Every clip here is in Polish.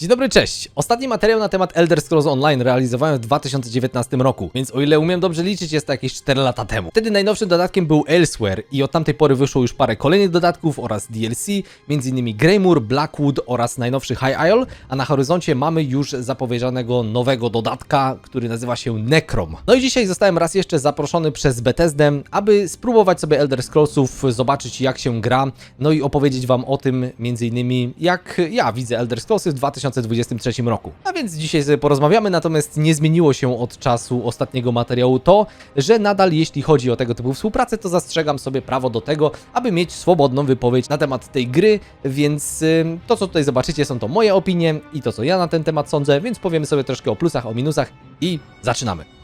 Dzień dobry, cześć! Ostatni materiał na temat Elder Scrolls Online realizowałem w 2019 roku, więc o ile umiem dobrze liczyć, jest to jakieś 4 lata temu. Wtedy najnowszym dodatkiem był Elsewhere i od tamtej pory wyszło już parę kolejnych dodatków oraz DLC, m.in. Greymore, Blackwood oraz najnowszy High Isle, a na horyzoncie mamy już zapowiedzianego nowego dodatka, który nazywa się Necrom. No i dzisiaj zostałem raz jeszcze zaproszony przez Bethesdę, aby spróbować sobie Elder Scrollsów, zobaczyć jak się gra, no i opowiedzieć wam o tym m.in. jak ja widzę Elder Scrollsy w 2023 roku. A więc dzisiaj sobie porozmawiamy, natomiast nie zmieniło się od czasu ostatniego materiału to, że nadal jeśli chodzi o tego typu współpracę, to zastrzegam sobie prawo do tego, aby mieć swobodną wypowiedź na temat tej gry, więc to co tutaj zobaczycie są to moje opinie i to co ja na ten temat sądzę, więc powiemy sobie troszkę o plusach, o minusach i zaczynamy.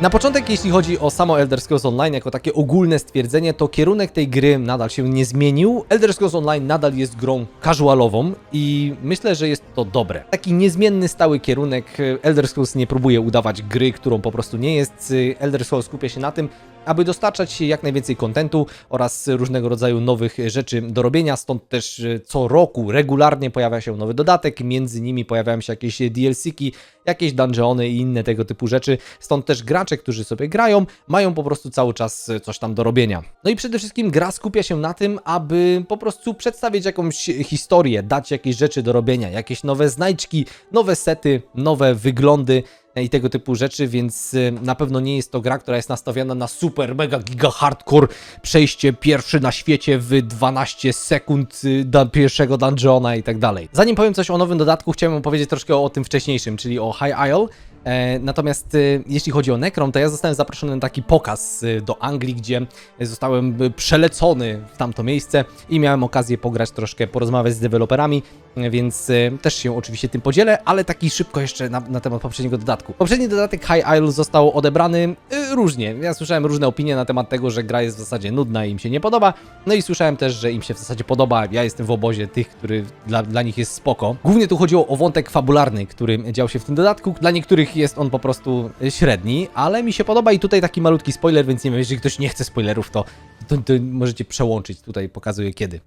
Na początek, jeśli chodzi o samo Elder Scrolls Online, jako takie ogólne stwierdzenie, to kierunek tej gry nadal się nie zmienił. Elder Scrolls Online nadal jest grą casualową i myślę, że jest to dobre. Taki niezmienny, stały kierunek. Elder Scrolls nie próbuje udawać gry, którą po prostu nie jest. Elder Scrolls skupia się na tym, aby dostarczać jak najwięcej kontentu oraz różnego rodzaju nowych rzeczy do robienia. Stąd też e, co roku regularnie pojawia się nowy dodatek, między nimi pojawiają się jakieś DLC-ki, jakieś dungeony i inne tego typu rzeczy. Stąd też gracze, którzy sobie grają, mają po prostu cały czas e, coś tam do robienia. No i przede wszystkim gra skupia się na tym, aby po prostu przedstawić jakąś historię, dać jakieś rzeczy do robienia, jakieś nowe znajdźki, nowe sety, nowe wyglądy i tego typu rzeczy, więc y, na pewno nie jest to gra, która jest nastawiona na super, mega, giga hardcore, przejście pierwszy na świecie w 12 sekund do pierwszego dungeona i tak dalej. Zanim powiem coś o nowym dodatku, chciałem powiedzieć troszkę o tym wcześniejszym, czyli o High Isle. E, Natomiast y, jeśli chodzi o Necrom, to ja zostałem zaproszony na taki pokaz y, do Anglii, gdzie zostałem y, przelecony w tamto miejsce i miałem okazję pograć troszkę, porozmawiać z deweloperami, y, więc też się oczywiście tym podzielę, ale taki szybko jeszcze na, na temat poprzedniego dodatku. Poprzedni dodatek High Isle został odebrany różnie. Ja słyszałem różne opinie na temat tego, że gra jest w zasadzie nudna i im się nie podoba, no i słyszałem też, że im się w zasadzie podoba. Ja jestem w obozie tych, który dla, dla nich jest spoko. Głównie tu chodziło o wątek fabularny, który dział się w tym dodatku. Dla niektórych jest on po prostu y, średni, ale mi się podoba i tutaj taki malutki spoiler, więc nie wiem, jeżeli ktoś nie chce spoilerów, to, to, to możecie przełączyć. Tutaj pokazuję kiedy.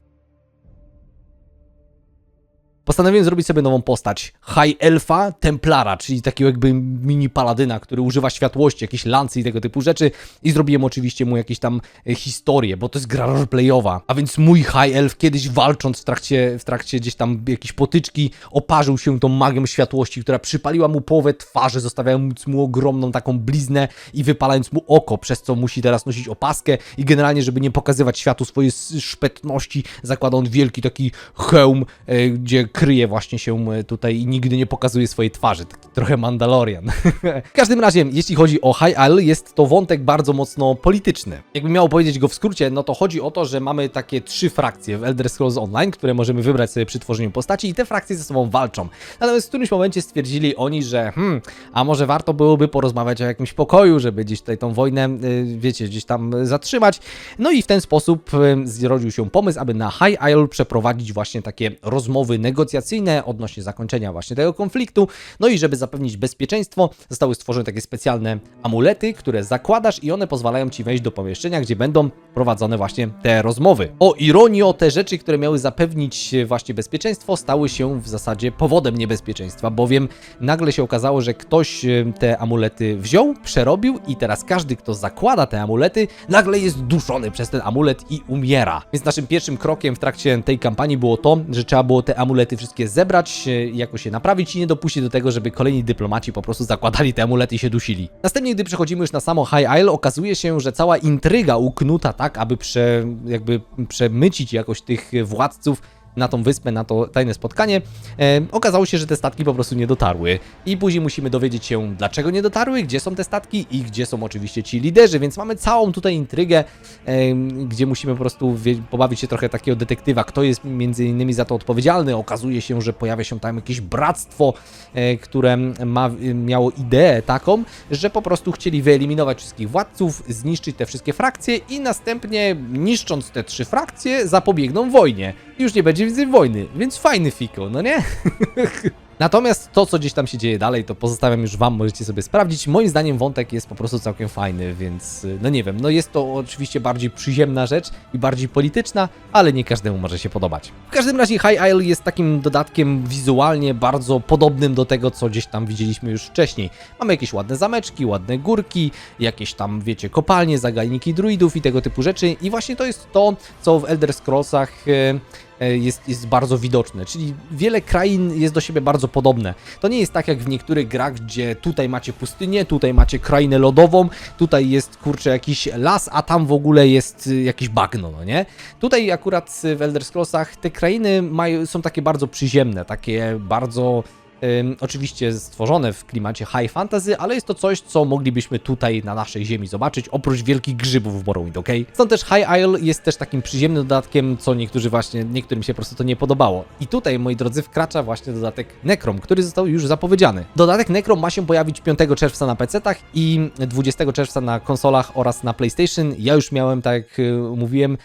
Postanowiłem zrobić sobie nową postać. High Elfa Templara, czyli takiego jakby mini paladyna, który używa światłości, jakieś lancy i tego typu rzeczy. I zrobiłem oczywiście mu jakieś tam e, historie, bo to jest gra roleplayowa. A więc mój High Elf kiedyś walcząc w trakcie, w trakcie gdzieś tam jakiejś potyczki, oparzył się tą magią światłości, która przypaliła mu połowę twarzy, zostawiając mu ogromną taką bliznę i wypalając mu oko, przez co musi teraz nosić opaskę i generalnie, żeby nie pokazywać światu swojej szpetności, zakłada on wielki taki hełm, e, gdzie kryje właśnie się e, tutaj i nigdy nie pokazuje swojej twarzy. Taki trochę Mandalorian. w każdym razie, jeśli chodzi o High Isle, jest to wątek bardzo mocno polityczny. Jakbym miał powiedzieć go w skrócie, no to chodzi o to, że mamy takie trzy frakcje w Elder Scrolls Online, które możemy wybrać sobie przy tworzeniu postaci i te frakcje ze sobą walczą. Natomiast w którymś momencie stwierdzili oni, że hmm, a może warto byłoby porozmawiać o jakimś pokoju, żeby gdzieś tutaj tą wojnę, y, wiecie, gdzieś tam zatrzymać. No i w ten sposób y, zrodził się pomysł, aby na High Isle przeprowadzić właśnie takie rozmowy negocjacyjne odnośnie zakończenia właśnie tego konfliktu. No i żeby zapewnić bezpieczeństwo, zostały stworzone takie specjalne amulety, które zakładasz i one pozwalają ci wejść do pomieszczenia, gdzie będą prowadzone właśnie te rozmowy. O ironio, te rzeczy, które miały zapewnić e, właśnie bezpieczeństwo, stały się w zasadzie powodem niebezpieczeństwa, bowiem nagle się okazało, że ktoś e, te amulety wziął, przerobił i teraz każdy, kto zakłada te amulety, nagle jest duszony przez ten amulet i umiera. Więc naszym pierwszym krokiem w trakcie tej kampanii było to, że trzeba było te amulety wszystkie zebrać, e, jakoś je naprawić i nie dopuścić do tego, żeby kolejni dyplomaci po prostu zakładali te amulety i się dusili. Następnie, gdy przechodzimy już na samo High Isle, okazuje się, że cała intryga uknuta tak, aby prze, jakby przemycić jakoś tych władców na tą wyspę, na to tajne spotkanie, e, okazało się, że te statki po prostu nie dotarły. I później musimy dowiedzieć się, dlaczego nie dotarły, gdzie są te statki i gdzie są oczywiście ci liderzy, więc mamy całą tutaj intrygę, e, gdzie musimy po prostu pobawić się trochę takiego detektywa, kto jest między innymi za to odpowiedzialny. Okazuje się, że pojawia się tam jakieś bractwo, e, które ma, miało ideę taką, że po prostu chcieli wyeliminować wszystkich władców, zniszczyć te wszystkie frakcje i następnie niszcząc te trzy frakcje zapobiegną wojnie. Już nie będzie więcej wojny, więc fajny fiko, no nie? Natomiast to, co gdzieś tam się dzieje dalej, to pozostawiam już wam, możecie sobie sprawdzić. Moim zdaniem wątek jest po prostu całkiem fajny, więc y, no nie wiem, no jest to oczywiście bardziej przyziemna rzecz i bardziej polityczna, ale nie każdemu może się podobać. W każdym razie High Isle jest takim dodatkiem wizualnie bardzo podobnym do tego, co gdzieś tam widzieliśmy już wcześniej. Mamy jakieś ładne zameczki, ładne górki, jakieś tam, wiecie, kopalnie, zagajniki druidów i tego typu rzeczy i właśnie to jest to, co w Elder Scrollsach y, e, jest, jest bardzo widoczne, czyli wiele krain jest do siebie bardzo podobne. To nie jest tak jak w niektórych grach, gdzie tutaj macie pustynię, tutaj macie krainę lodową, tutaj jest kurczę jakiś las, a tam w ogóle jest y, jakieś bagno, no nie? Tutaj akurat w Elder Scrollsach te krainy mają, są takie bardzo przyziemne, takie bardzo Ym, oczywiście stworzone w klimacie high fantasy, ale jest to coś, co moglibyśmy tutaj na naszej ziemi zobaczyć, oprócz wielkich grzybów w Morrowind, ok? Stąd też High Isle jest też takim przyziemnym dodatkiem, co niektórzy właśnie, niektórym się po prostu to nie podobało. I tutaj, moi drodzy, wkracza właśnie dodatek Necrom, który został już zapowiedziany. Dodatek Necrom ma się pojawić 5 czerwca na PC-tach i 20 czerwca na konsolach oraz na PlayStation. Ja już miałem, tak jak y, mówiłem,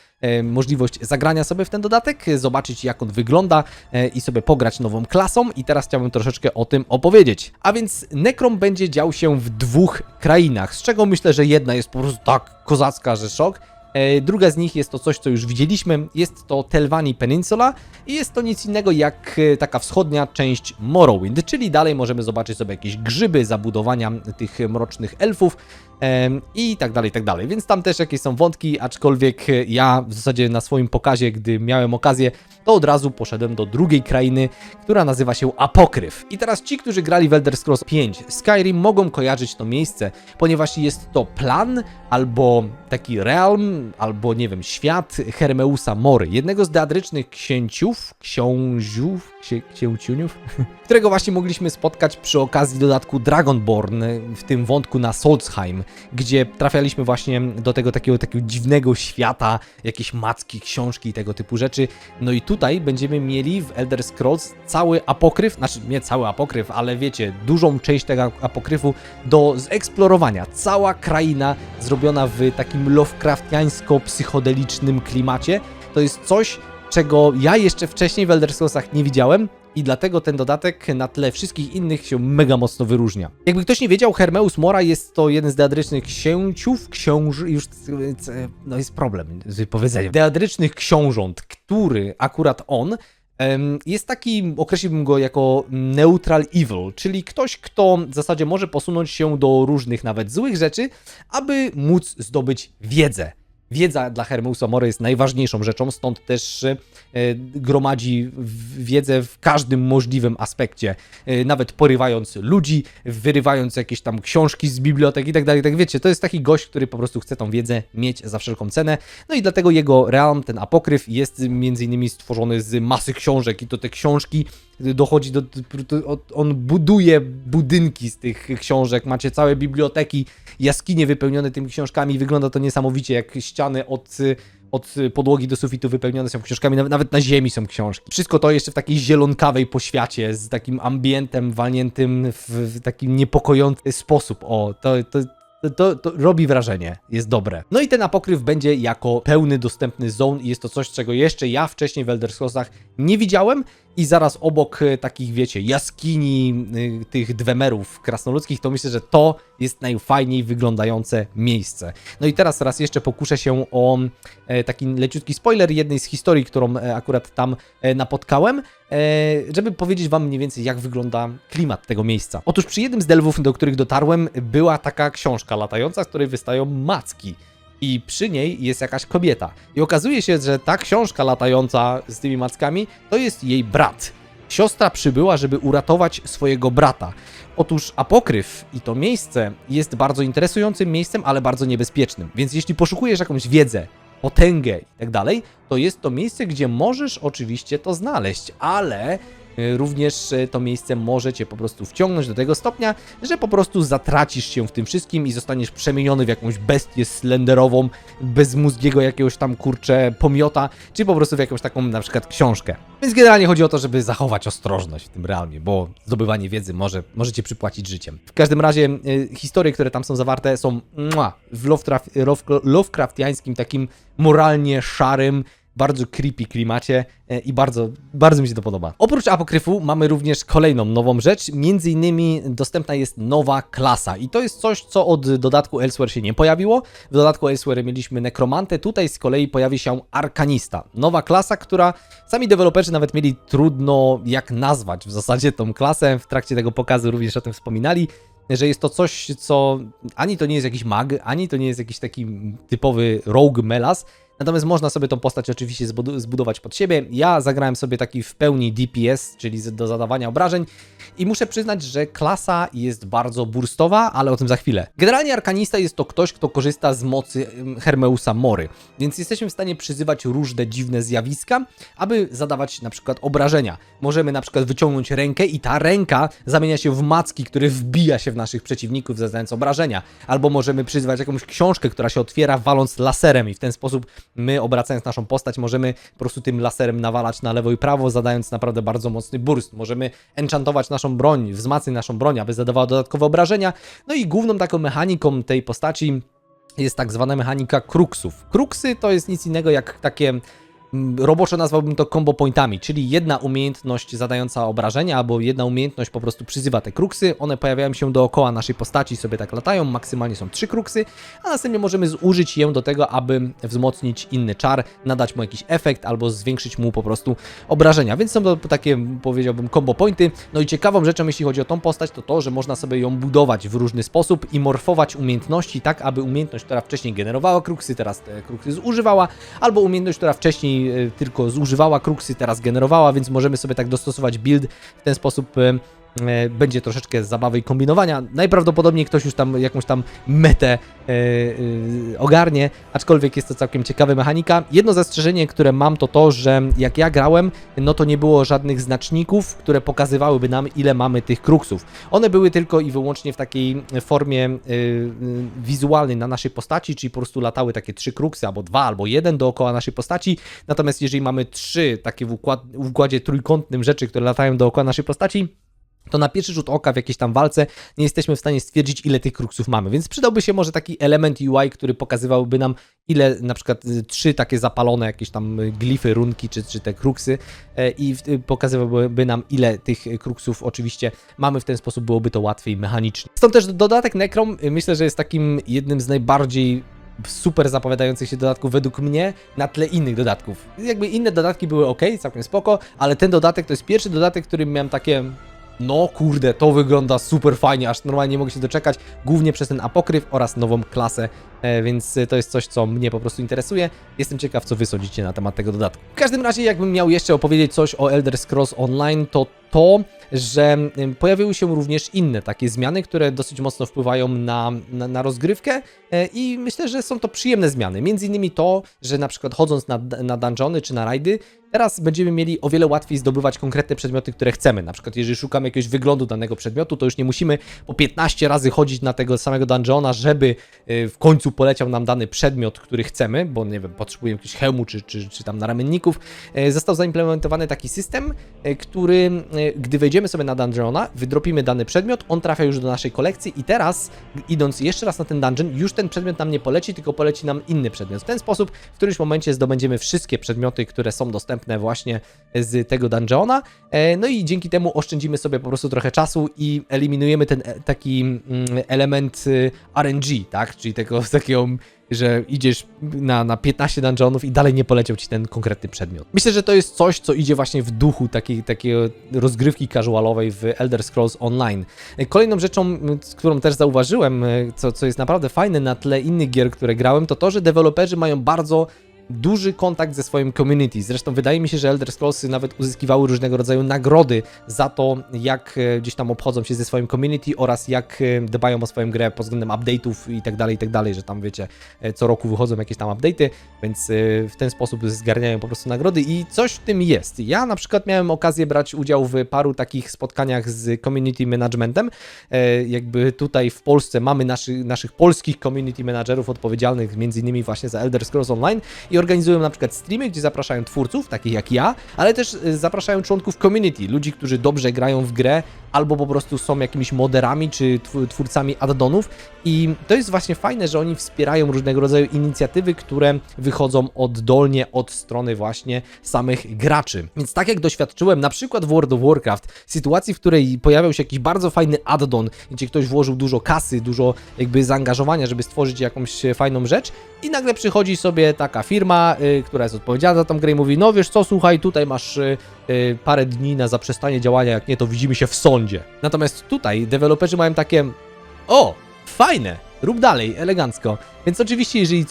możliwość zagrania sobie w ten dodatek, zobaczyć jak on wygląda e, i sobie pograć nową klasą i teraz chciałbym troszeczkę o tym opowiedzieć. A więc Necrom będzie dział się w dwóch krainach, z czego myślę, że jedna jest po prostu tak kozacka, że szok. E, Druga z nich jest to coś, co już widzieliśmy. Jest to Telvani Peninsula i jest to nic innego jak e, taka wschodnia część Morrowind, czyli dalej możemy zobaczyć sobie jakieś grzyby, zabudowania tych mrocznych elfów i tak dalej, i tak dalej. Więc tam też jakieś są wątki, aczkolwiek e, ja w zasadzie na swoim pokazie, gdy miałem okazję, to od razu poszedłem do drugiej krainy, która nazywa się Apokryf. I teraz ci, którzy grali w Elder Scrolls 5 Skyrim mogą kojarzyć to miejsce, ponieważ jest to plan albo taki realm, albo nie wiem, świat Hermeusa Mory, jednego z teatrycznych księciów, książów, księ, księciuniów, którego właśnie mogliśmy spotkać przy okazji dodatku Dragonborn w tym wątku na Solstheim, gdzie trafialiśmy właśnie do tego takiego, takiego dziwnego świata, jakieś macki, książki i tego typu rzeczy. No i tutaj będziemy mieli w Elder Scrolls cały apokryf, znaczy nie cały apokryf, ale wiecie, dużą część tego apokryfu do zeksplorowania. Cała kraina zrobiona w takim Lovecraftiańsko-psychodelicznym klimacie. To jest coś, czego ja jeszcze wcześniej w Elder nie widziałem i dlatego ten dodatek na tle wszystkich innych się mega mocno wyróżnia. Jakby ktoś nie wiedział, Hermeus Mora jest to jeden z deadrycznych księciów, książ... już... no jest problem z wypowiedzeniem. Deadrycznych książąt, który akurat on jest taki, określiłbym go jako neutral evil, czyli ktoś, kto w zasadzie może posunąć się do różnych nawet złych rzeczy, aby móc zdobyć wiedzę. Wiedza dla Hermeusa Mory jest najważniejszą rzeczą, stąd też e, gromadzi wiedzę w każdym możliwym aspekcie, e, nawet porywając ludzi, wyrywając jakieś tam książki z bibliotek i tak dalej, tak wiecie, to jest taki gość, który po prostu chce tą wiedzę mieć za wszelką cenę, no i dlatego jego realm, ten apokryf jest między innymi stworzony z masy książek i to te książki dochodzi do, do on buduje budynki z tych książek, macie całe biblioteki, jaskinie wypełnione tymi książkami, wygląda to niesamowicie, jak ściany od, od podłogi do sufitu wypełnione są książkami, nawet, nawet na ziemi są książki. Wszystko to jeszcze w takiej zielonkawej poświacie, z takim ambientem walniętym w, w taki niepokojący sposób. O, to, to, to, to robi wrażenie, jest dobre. No i ten apokryf będzie jako pełny dostępny zone i jest to coś, czego jeszcze ja wcześniej w Elder Scrollsach nie widziałem i zaraz obok e, takich, wiecie, jaskini y, tych dwemerów krasnoludzkich, to myślę, że to jest najfajniej wyglądające miejsce. No i teraz raz jeszcze pokuszę się o e, taki leciutki spoiler jednej z historii, którą e, akurat tam e, napotkałem, żeby powiedzieć wam mniej więcej, jak wygląda klimat tego miejsca. Otóż przy jednym z delwów, do których dotarłem, była taka książka latająca, z której wystają macki i przy niej jest jakaś kobieta. I okazuje się, że ta książka latająca z tymi mackami to jest jej brat. Siostra przybyła, żeby uratować swojego brata. Otóż apokryf i to miejsce jest bardzo interesującym miejscem, ale bardzo niebezpiecznym. Więc jeśli poszukujesz jakąś wiedzę, potęgę i tak dalej, to jest to miejsce, gdzie możesz oczywiście to znaleźć, ale również y, to miejsce może cię po prostu wciągnąć do tego stopnia, że po prostu zatracisz się w tym wszystkim i zostaniesz przemieniony w jakąś bestię slenderową, bezmózgiego jakiegoś tam kurcze pomiota, czy po prostu w jakąś taką na przykład książkę. Więc generalnie chodzi o to, żeby zachować ostrożność w tym realmie, bo zdobywanie wiedzy może, może cię przypłacić życiem. W każdym razie y, historie, które tam są zawarte są w Lovecraft, Love- Lovecraftiańskim takim moralnie szarym, bardzo creepy klimacie e, i bardzo, bardzo mi się to podoba. Oprócz apokryfu mamy również kolejną nową rzecz, między innymi dostępna jest nowa klasa i to jest coś, co od dodatku Elsewhere się nie pojawiło. W dodatku Elsewhere mieliśmy nekromantę, tutaj z kolei pojawi się arkanista. Nowa klasa, która sami deweloperzy nawet mieli trudno jak nazwać w zasadzie tą klasę, w trakcie tego pokazu również o tym wspominali że jest to coś, co ani to nie jest jakiś mag, ani to nie jest jakiś taki typowy rogue melas, Natomiast można sobie tą postać oczywiście zbudować pod siebie. Ja zagrałem sobie taki w pełni DPS, czyli do zadawania obrażeń i muszę przyznać, że klasa jest bardzo burstowa, ale o tym za chwilę. Generalnie arkanista jest to ktoś, kto korzysta z mocy Hermeusa Mory, więc jesteśmy w stanie przyzywać różne dziwne zjawiska, aby zadawać na przykład obrażenia. Możemy na przykład wyciągnąć rękę i ta ręka zamienia się w macki, który wbija się w naszych przeciwników, zadając obrażenia. Albo możemy przyzywać jakąś książkę, która się otwiera waląc laserem i w ten sposób my obracając naszą postać możemy po prostu tym laserem nawalać na lewo i prawo, zadając naprawdę bardzo mocny burst. Możemy enchantować naszą broń, wzmacniać naszą broń, aby zadawała dodatkowe obrażenia. No i główną taką mechaniką tej postaci jest tak zwana mechanika kruksów. Kruksy to jest nic innego jak takie roboczo nazwałbym to combo pointami, czyli jedna umiejętność zadająca obrażenia, albo jedna umiejętność po prostu przyzywa te kruksy, one pojawiają się dookoła naszej postaci, sobie tak latają, maksymalnie są trzy kruksy, a następnie możemy zużyć je do tego, aby wzmocnić inny czar, nadać mu jakiś efekt, albo zwiększyć mu po prostu obrażenia, więc są to takie, powiedziałbym, combo pointy, no i ciekawą rzeczą, jeśli chodzi o tą postać, to to, że można sobie ją budować w różny sposób i morfować umiejętności tak, aby umiejętność, która wcześniej generowała kruksy, teraz te kruksy zużywała, albo umiejętność, która wcześniej e, tylko zużywała kruksy, teraz generowała, więc możemy sobie tak dostosować build w ten sposób. E, Będzie troszeczkę zabawy i kombinowania. Najprawdopodobniej ktoś już tam jakąś tam metę e, e, ogarnie, aczkolwiek jest to całkiem ciekawa mechanika. Jedno zastrzeżenie, które mam, to to, że jak ja grałem, no to nie było żadnych znaczników, które pokazywałyby nam, ile mamy tych kruksów. One były tylko i wyłącznie w takiej formie wizualnej na naszej postaci, czyli po prostu latały takie trzy kruksy, albo dwa, albo jeden dookoła naszej postaci. Natomiast jeżeli mamy trzy takie w, układ, w układzie trójkątnym rzeczy, które latają dookoła naszej postaci, to na pierwszy rzut oka w jakiejś tam walce nie jesteśmy w stanie stwierdzić, ile tych kruksów mamy. Więc przydałby się może taki element UI, który pokazywałby nam, ile na przykład y, trzy takie zapalone jakieś tam y, glify, runki, czy, czy te kruksy e, i y, pokazywałby nam, ile tych kruksów oczywiście mamy. W ten sposób byłoby to łatwiej mechanicznie. Stąd też dodatek Necrom myślę, że jest takim jednym z najbardziej super zapowiadających się dodatków według mnie na tle innych dodatków. Jakby inne dodatki były ok, całkiem spoko, ale ten dodatek to jest pierwszy dodatek, którym miałem takie no kurde, to wygląda super fajnie, aż normalnie nie mogę się doczekać, głównie przez ten apokryf oraz nową klasę, więc e, to jest coś, co mnie po prostu interesuje. Jestem ciekaw, co wy sądzicie na temat tego dodatku. W każdym razie, jakbym miał jeszcze opowiedzieć coś o Elder Scrolls Online, to to, że pojawiły się również inne takie zmiany, które dosyć mocno wpływają na, na, na rozgrywkę e, i myślę, że są to przyjemne zmiany. Między innymi to, że na przykład chodząc na, na dungeony czy na rajdy, teraz będziemy mieli o wiele łatwiej zdobywać konkretne przedmioty, które chcemy. Na przykład jeżeli szukamy jakiegoś wyglądu danego przedmiotu, to już nie musimy po 15 razy chodzić na tego samego dungeona, żeby e, w końcu poleciał nam dany przedmiot, który chcemy, bo nie wiem, potrzebujemy jakiegoś hełmu czy, czy, czy tam naramienników. E, Został zaimplementowany taki system, e, który, e, gdy wejdziemy sobie na dungeona, wydropimy dany przedmiot, on trafia już do naszej kolekcji i teraz, idąc jeszcze raz na ten dungeon, już ten przedmiot nam nie poleci, tylko poleci nam inny przedmiot. W ten sposób w którymś momencie zdobędziemy wszystkie przedmioty, które są dostępne właśnie z tego dungeona, no i dzięki temu oszczędzimy sobie po prostu trochę czasu i eliminujemy ten taki mm, element y, RNG, tak, czyli tego takiego że idziesz na, na 15 dungeonów i dalej nie poleciał ci ten konkretny przedmiot. Myślę, że to jest coś, co idzie właśnie w duchu takiej, takiej rozgrywki casualowej w Elder Scrolls Online. Kolejną rzeczą, którą też zauważyłem, co, co jest naprawdę fajne na tle innych gier, które grałem, to to, że deweloperzy mają bardzo duży kontakt ze swoim community. Zresztą wydaje mi się, że Elder Scrollsy nawet uzyskiwały różnego rodzaju nagrody za to, jak e, gdzieś tam obchodzą się ze swoim community oraz jak e, dbają o swoją grę pod względem update'ów i tak dalej, i tak dalej, że tam wiecie, e, co roku wychodzą jakieś tam update'y, więc w ten sposób zgarniają po prostu nagrody i coś w tym jest. Ja na przykład miałem okazję brać udział w paru takich spotkaniach z community managementem. Jakby tutaj w Polsce mamy naszy, naszych polskich community managerów odpowiedzialnych między innymi właśnie za Elder Scrolls Online i organizują na przykład streamy, gdzie zapraszają twórców, takich jak ja, ale też y, zapraszają członków community, ludzi, którzy dobrze grają w grę, albo po prostu są jakimiś moderami czy tw- twórcami addonów i to jest właśnie fajne, że oni wspierają różnego rodzaju inicjatywy, które wychodzą oddolnie od strony właśnie samych graczy. Więc tak jak doświadczyłem na przykład w World of Warcraft, sytuacji, w której pojawiał się jakiś bardzo fajny addon, gdzie ktoś włożył dużo kasy, dużo jakby zaangażowania, żeby stworzyć jakąś fajną rzecz i nagle przychodzi sobie taka firma, y, która jest odpowiedzialna za tą grę mówi, no wiesz co, słuchaj, tutaj masz y, y, parę dni na zaprzestanie działania, jak nie, to widzimy się w sądzie. Natomiast tutaj deweloperzy mają takie, o, fajne, rób dalej, elegancko. Więc oczywiście, jeżeli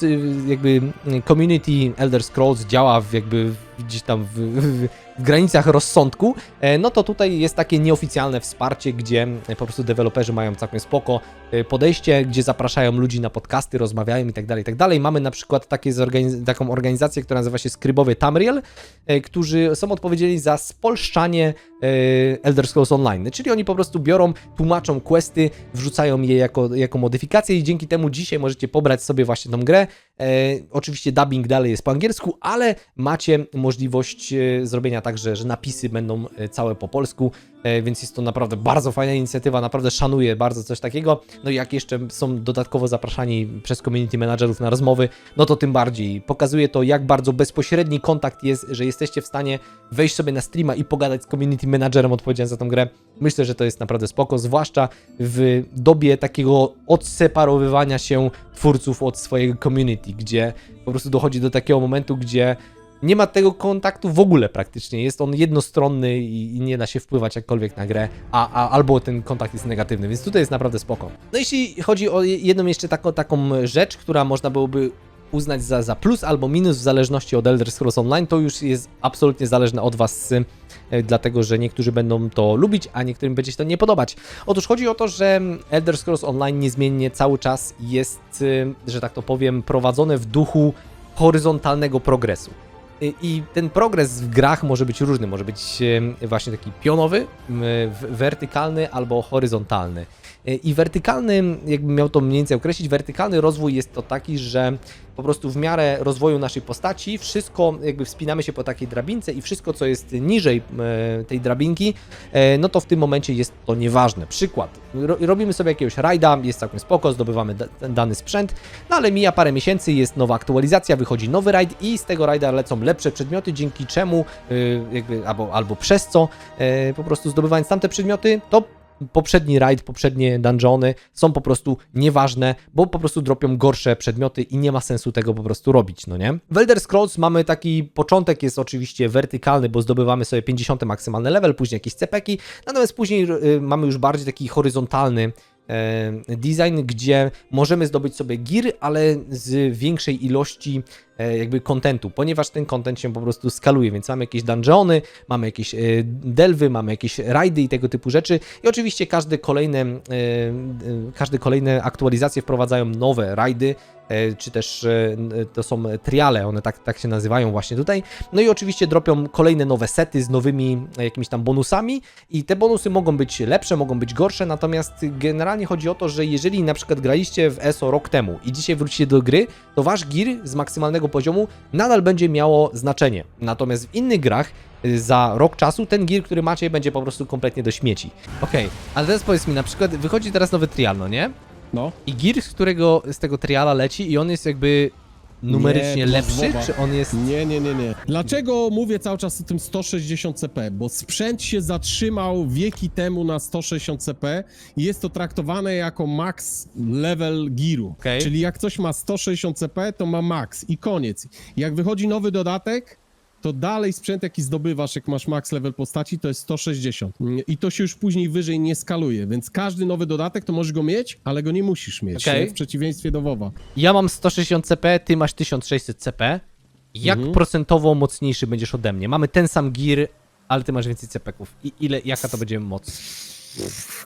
jakby community Elder Scrolls działa w jakby gdzieś tam w, w, w granicach rozsądku, e, no to tutaj jest takie nieoficjalne wsparcie, gdzie e, po prostu deweloperzy mają całkiem spoko e, podejście, gdzie zapraszają ludzi na podcasty, rozmawiają i tak dalej, i tak dalej. Mamy na przykład takie zorganiz- taką organizację, która nazywa się Skrybowie Tamriel, którzy są odpowiedzialni za spolszczanie Elder Scrolls Online, czyli oni po prostu biorą, tłumaczą questy, wrzucają je jako, jako modyfikacje i dzięki temu dzisiaj możecie pobrać sobie właśnie tą grę. E, oczywiście dubbing dalej jest po angielsku, ale macie możliwość e, zrobienia tak, że, że napisy będą e, całe po polsku, więc jest to naprawdę bardzo fajna inicjatywa, naprawdę szanuję bardzo coś takiego. No i jak jeszcze są dodatkowo zapraszani przez community managerów na rozmowy, no to tym bardziej. Pokazuje to, jak bardzo bezpośredni kontakt jest, że jesteście w stanie wejść sobie na streama i pogadać z community managerem odpowiedzialnym za tą grę. Myślę, że to jest naprawdę spoko, zwłaszcza w dobie takiego odseparowywania się twórców od swojego community, gdzie po prostu dochodzi do takiego momentu, gdzie nie ma tego kontaktu w ogóle praktycznie. Jest on jednostronny i, nie da się wpływać jakkolwiek na grę, a, a albo ten kontakt jest negatywny, więc tutaj jest naprawdę spoko. No jeśli chodzi o je- jedną jeszcze taką, taką rzecz, która można byłoby uznać za, za plus albo minus w zależności od Elder Scrolls Online, to już jest absolutnie zależne od Was, y, dlatego że niektórzy będą to lubić, a niektórym będzie się to nie podobać. Otóż chodzi o to, że Elder Scrolls Online niezmiennie cały czas jest, y, że tak to powiem, prowadzone w duchu horyzontalnego progresu. I- ten progres w grach może być różny. Może być e, właśnie taki pionowy, wertykalny albo horyzontalny. E, I wertykalny, jakbym miał to mniej więcej określić, wertykalny rozwój jest to taki, że po prostu w miarę rozwoju naszej postaci wszystko, jakby wspinamy się po takiej drabince i wszystko, co jest niżej e, tej drabinki, e, no to w tym momencie jest to nieważne. Przykład. Ro, robimy sobie jakiegoś rajda, jest całkiem spoko, zdobywamy da, dany sprzęt, no ale mija parę miesięcy, jest nowa aktualizacja, wychodzi nowy rajd i z tego rajda lecą lepsze przedmioty, dzięki czemu, y, jakby, albo, albo przez co, e, po prostu zdobywając tamte przedmioty, to poprzedni raid, poprzednie dungeony są po prostu nieważne, bo po prostu dropią gorsze przedmioty i nie ma sensu tego po prostu robić, no nie? W Elder Scrolls mamy taki początek jest oczywiście wertykalny, bo zdobywamy sobie 50 maksymalny level, później jakieś cepeki, natomiast później y, mamy już bardziej taki horyzontalny design, gdzie możemy zdobyć sobie gear, ale z większej ilości e, jakby kontentu, ponieważ ten content się po prostu skaluje, więc mamy jakieś dungeony, mamy jakieś e, delwy, mamy jakieś rajdy i tego typu rzeczy. I oczywiście każde kolejne, e, e, każde kolejne aktualizacje wprowadzają nowe rajdy, e, czy też e, n- to są triale, one tak, tak się nazywają właśnie tutaj. No i oczywiście dropią kolejne nowe sety z nowymi e, jakimiś tam bonusami i te bonusy mogą być lepsze, mogą być gorsze, natomiast generalnie chodzi o to, że jeżeli na przykład graliście w ESO rok temu i dzisiaj wrócicie do gry, to wasz gear z maksymalnego poziomu nadal będzie miało znaczenie. Natomiast w innych grach za rok czasu ten gear, który macie, będzie po prostu kompletnie do śmieci. Okej, ale teraz powiedz mi, na przykład wychodzi teraz nowy trial, no nie? No. I gear, z którego z tego triala leci i on jest jakby numerycznie Nie, lepszy, zwoła. czy on jest... Nie, nie, nie, nie. Dlaczego mówię cały czas o tym 160 CP? Bo sprzęt się zatrzymał wieki temu na 160 CP i jest to traktowane jako max level gearu. Okej. Czyli jak coś ma 160 CP, to ma max i koniec. Jak wychodzi nowy dodatek, to dalej sprzęt, jaki zdobywasz, jak masz max level postaci, to jest 160. I to się już później wyżej nie skaluje, więc każdy nowy dodatek to możesz go mieć, ale go nie musisz mieć, Okej. nie? w przeciwieństwie do WoWa. Ja mam 160 CP, ty masz 1600 CP. Jak Mhm. procentowo mocniejszy będziesz ode mnie? Mamy ten sam gear, ale ty masz więcej CP-ków. I ile, jaka to będzie moc?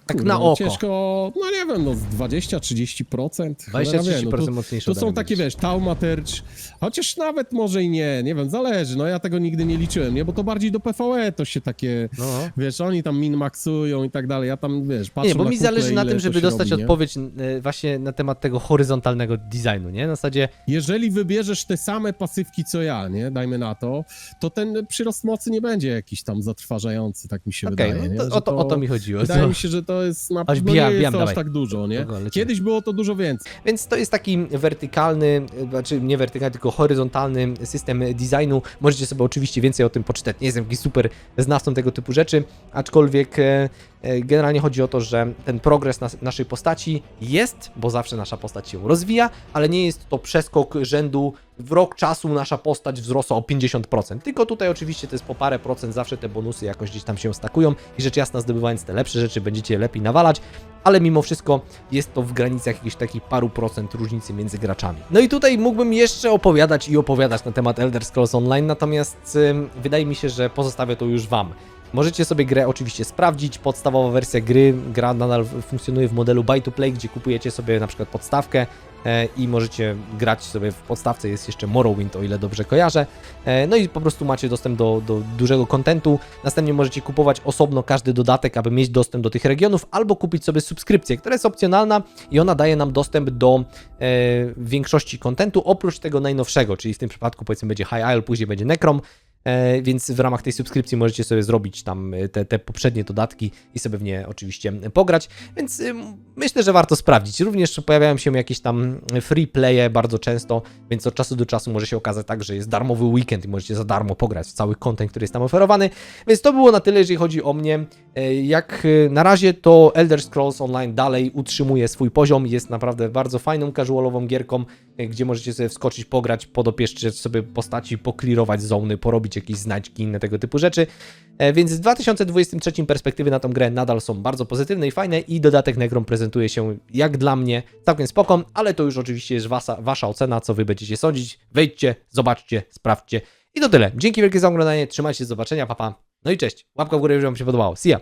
Tak Kurde, na no oko. Ciężko, no nie wiem, no z 20-30%. cholera wie, 20-30% no to, mocniejsze to są takie, wiesz, Taumatercz, chociaż nawet może i nie, nie wiem, zależy, no ja tego nigdy nie liczyłem, nie, bo to bardziej do PvE to się takie, No. wiesz, oni tam min-maxują i tak dalej, ja tam, wiesz, patrzę Nie, bo na mi kuple, zależy na tym, żeby dostać robi, nie? odpowiedź e, właśnie na temat tego horyzontalnego designu, nie? Na zasadzie, Jeżeli wybierzesz te same pasywki co ja, nie, dajmy na to, to ten przyrost mocy nie będzie jakiś tam zatrważający, tak mi się okej, wydaje, no nie? to, to, o to mi chodziło. Wydaje mi się, że to jest na Aż pewno bijam, nie jest bijam, dawaj. aż tak dużo, nie? Dobra, lecimy. Kiedyś było to dużo więcej. Więc to jest taki wertykalny, znaczy nie wertykalny, tylko horyzontalny system designu. Możecie sobie oczywiście więcej o tym poczytać. Nie jestem jakiś super znawcą tego typu rzeczy, aczkolwiek e, generalnie chodzi o to, że ten progres nas, naszej postaci jest, bo zawsze nasza postać się rozwija, ale nie jest to przeskok rzędu w rok czasu nasza postać wzrosła o 50%. Tylko tutaj oczywiście to jest po parę procent, zawsze te bonusy jakoś gdzieś tam się stakują i rzecz jasna zdobywając te lepsze rzeczy będziecie lepiej nawalać, ale mimo wszystko jest to w granicach jakichś takich paru procent różnicy między graczami. No i tutaj mógłbym jeszcze opowiadać i opowiadać na temat Elder Scrolls Online, natomiast ym, wydaje mi się, że pozostawię to już Wam. Możecie sobie grę oczywiście sprawdzić. Podstawowa wersja gry, gra nadal funkcjonuje w modelu buy to play, gdzie kupujecie sobie na przykład podstawkę e, i możecie grać sobie w podstawce. Jest jeszcze Morrowind, o ile dobrze kojarzę. E, no i po prostu macie dostęp do, do dużego kontentu. Następnie możecie kupować osobno każdy dodatek, aby mieć dostęp do tych regionów, albo kupić sobie subskrypcję, która jest opcjonalna i ona daje nam dostęp do e, większości kontentu, oprócz tego najnowszego, czyli w tym przypadku powiedzmy będzie High Isle, później będzie Necrom. E, więc w ramach tej subskrypcji możecie sobie zrobić tam e, te, te poprzednie dodatki i sobie w nie oczywiście pograć, więc ym, myślę, że warto sprawdzić. Również pojawiają się jakieś tam free playe bardzo często, więc od czasu do czasu może się okazać tak, że jest darmowy weekend i możecie za darmo pograć w cały content, który jest tam oferowany. Więc to było na tyle, jeżeli chodzi o mnie. E, Jak na razie to Elder Scrolls Online dalej utrzymuje swój poziom, jest naprawdę bardzo fajną, casualową gierką, gdzie możecie sobie wskoczyć, pograć, podopieszczeć sobie postaci, poklirować zony, porobić jakieś znajdźki, inne tego typu rzeczy. E, Więc w 2023 perspektywy na tą grę nadal są bardzo pozytywne i fajne i dodatek Necrom prezentuje się jak dla mnie całkiem spoko, ale to już oczywiście jest wasza, wasza ocena, co wy będziecie sądzić. Wejdźcie, zobaczcie, sprawdźcie i to tyle. Dzięki wielkie za oglądanie, trzymajcie do zobaczenia, papa. No i cześć. Łapka w górę, jeżeli wam się podobało. See ya.